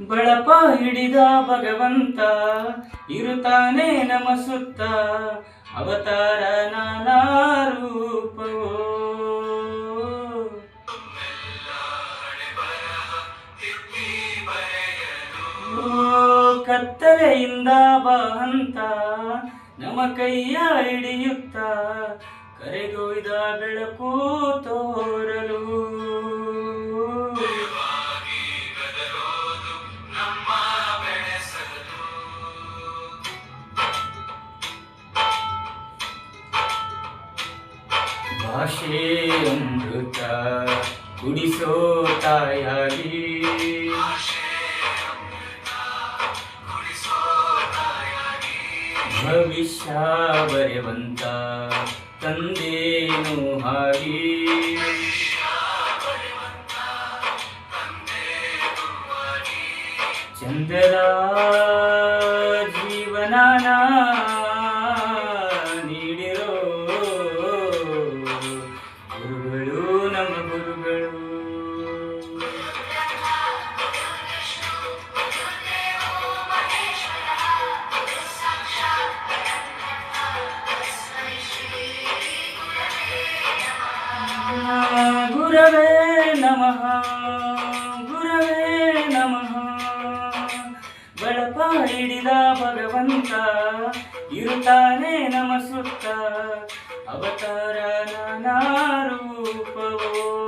ಬಳಪ ಹಿಡಿದ ಭಗವಂತ, ಇರುತ್ತಾನೆ ನಮಸುತ್ತ, ಅವತಾರ ನಾನಾ ರೂಪವೋ. ಕತ್ತಲೆಯಿಂದ ಬಹಂತ, ನಮ್ಮ ಕೈಯ ಹಿಡಿಯುತ್ತ, ಕರೆದೊಯ್ದ ಬೆಳಕು ಭಾಷೆ ಅಮೃತ ಕುಡಿಸೋ ತಾಯಾಗಿ ಭವಿಷ್ಯ ಬರೆವಂತ ತಂದೇನು ಹಾಗೆ. ಚಂದದ ಗುರವೇ ನಮಃ ಗುರವೇ ನಮಃ. ಬಳಪ ಹಿಡಿದ ಭಗವಂತ ಇರುತ್ತಾನೆ ನಮ ಸುತ್ತ. ಅವತಾರ ನಾನಾ ರೂಪವೋ.